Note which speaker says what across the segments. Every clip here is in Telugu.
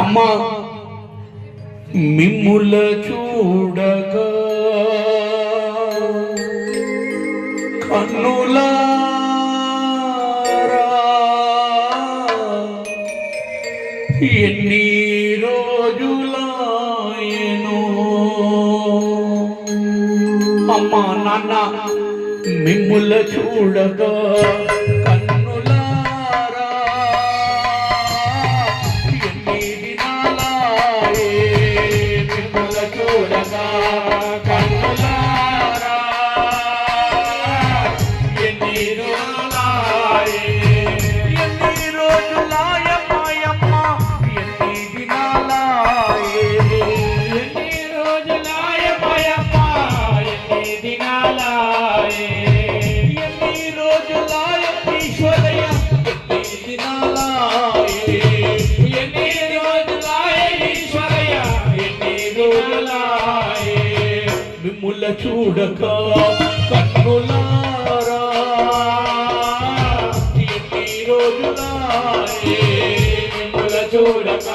Speaker 1: అమ్మా మిమ్ముల చూడగా కన్నులా ఎన్ని రోజులాయను. అమ్మా నాన్న మిమ్ముల చూడగా కళ్ళ చూడక కన్నులారా. ఎన్ని
Speaker 2: రోజులా చూడక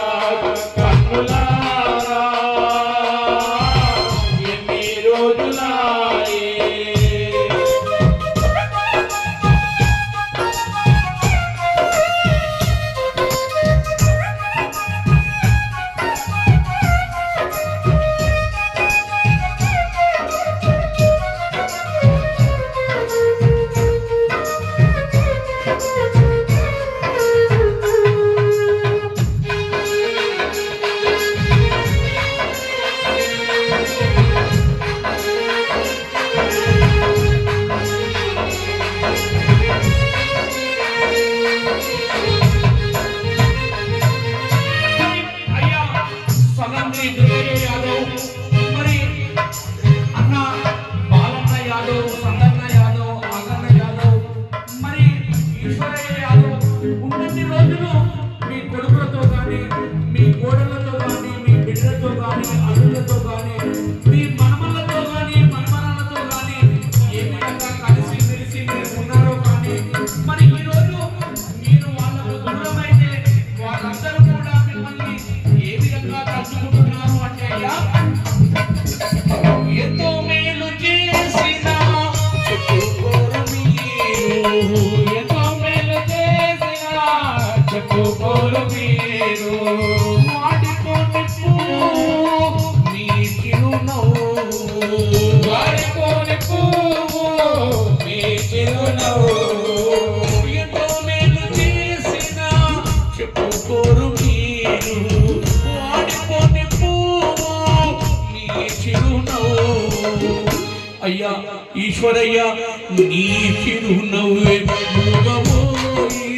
Speaker 1: ఈశ్వరయ్య నీ చిరునవ్వే మూగమోయి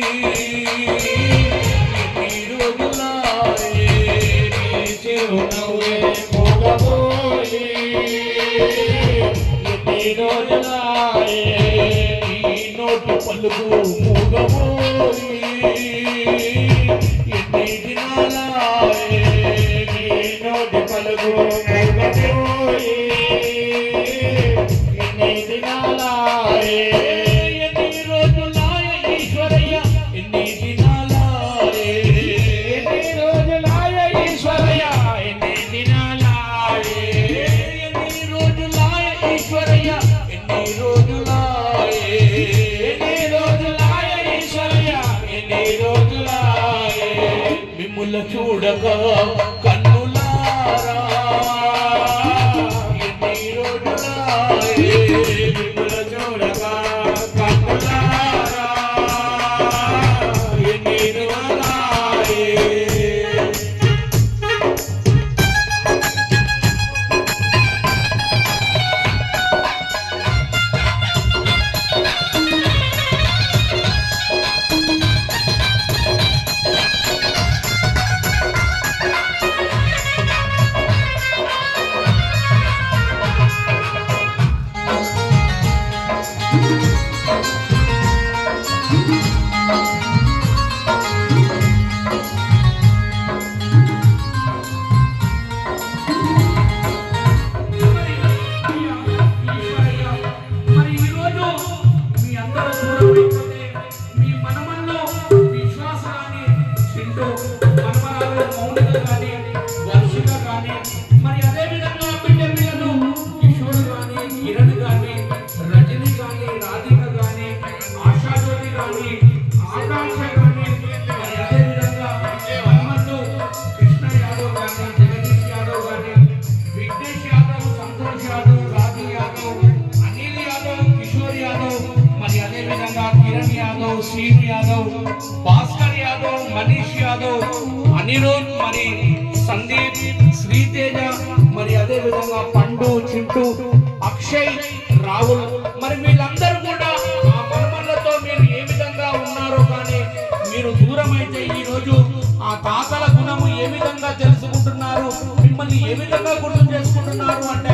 Speaker 1: పలుకు మూగమోయి. ఎన్ని దినాలు ఉడక Thank you. యాదవ్ శ్రీను యాదవ్ భాస్కర్ యాదవ్ మనీష్ యాదవ్ అనిరుద్ మరి సందీప్ శ్రీతేజ మరి అదే విధంగా పండు చింటూ అక్షయ్ రాహుల్ మరి వీళ్ళందరూ కూడా ఆ మనమల్లతో మీరు ఏ విధంగా ఉన్నారో కానీ మీరు దూరం అయితే ఆ తాతల గుణము ఏ విధంగా తెలుసుకుంటున్నారు మిమ్మల్ని ఏ విధంగా గుర్తు చేసుకుంటున్నారు అంటే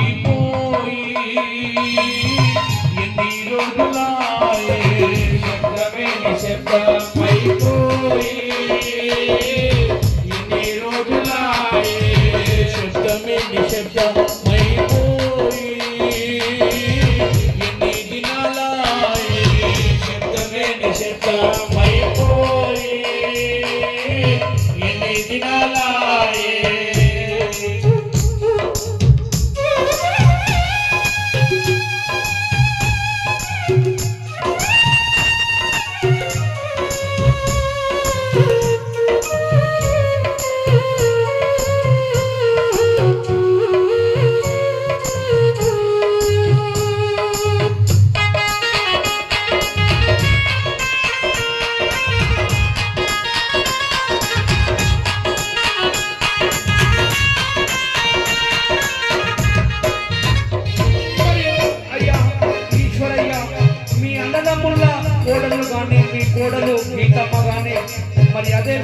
Speaker 1: శబ్దమే నిశ్శబ్దమైపోయి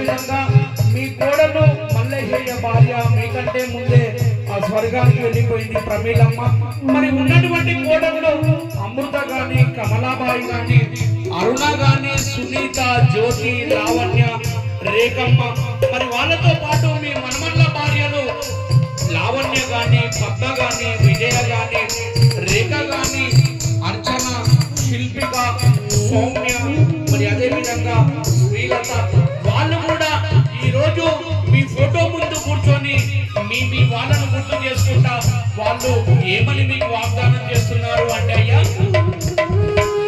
Speaker 1: విధంగా మీ కోడలు మల్లేశయ్య భార్య మీకంటే ముందే ఆ స్వర్గానికి వెళ్ళిపోయింది ప్రమీలమ్మ. మరి ఉన్నటువంటి కోడలు అమృత గాని కమలాబాయి గాని అరుణ గాని సునీత జ్యోతి లావణ్య రేఖమ్మ మరి వాళ్ళతో పాటు మీ మనమల్ల భార్యలు లావణ్య గాని పద్మ గాని విజయ గాని రేఖ గాని అర్చన శిల్పిక సౌమ్య మరి అదేవిధంగా శ్రీలత రోజు మీ ఫోటో ముందు కూర్చొని మీ మీ వాళ్ళను గుర్తు చేసుకుంటా. వాళ్ళు ఏమని మీకు వాగ్దానం చేస్తున్నారు అంటే అయ్యా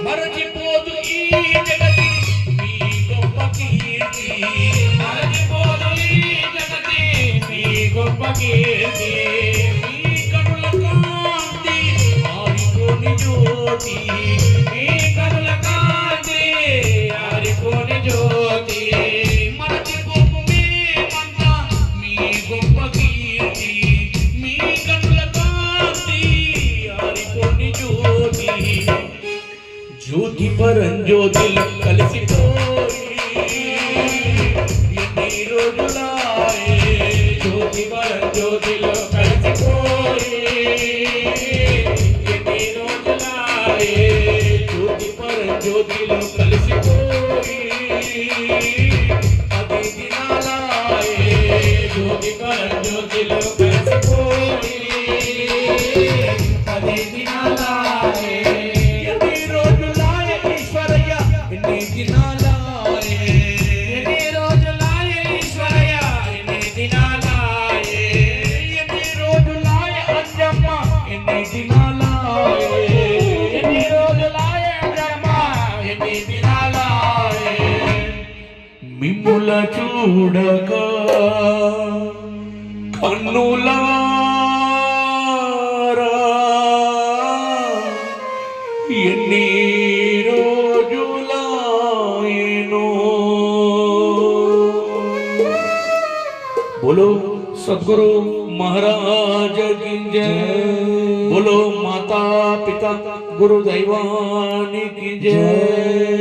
Speaker 1: మరచిపోదు ఈ జగతి మీ గొప్ప కీర్తి. మరచిపోదు ఈ జగతి మీ గొప్ప కీర్తి. Mexico. చూడక కన్నుల ఎన్ని రోజులను బోలో సద్గురు మహారాజ గింజ బోలో మాతా పిత గురు దైవానికి జయ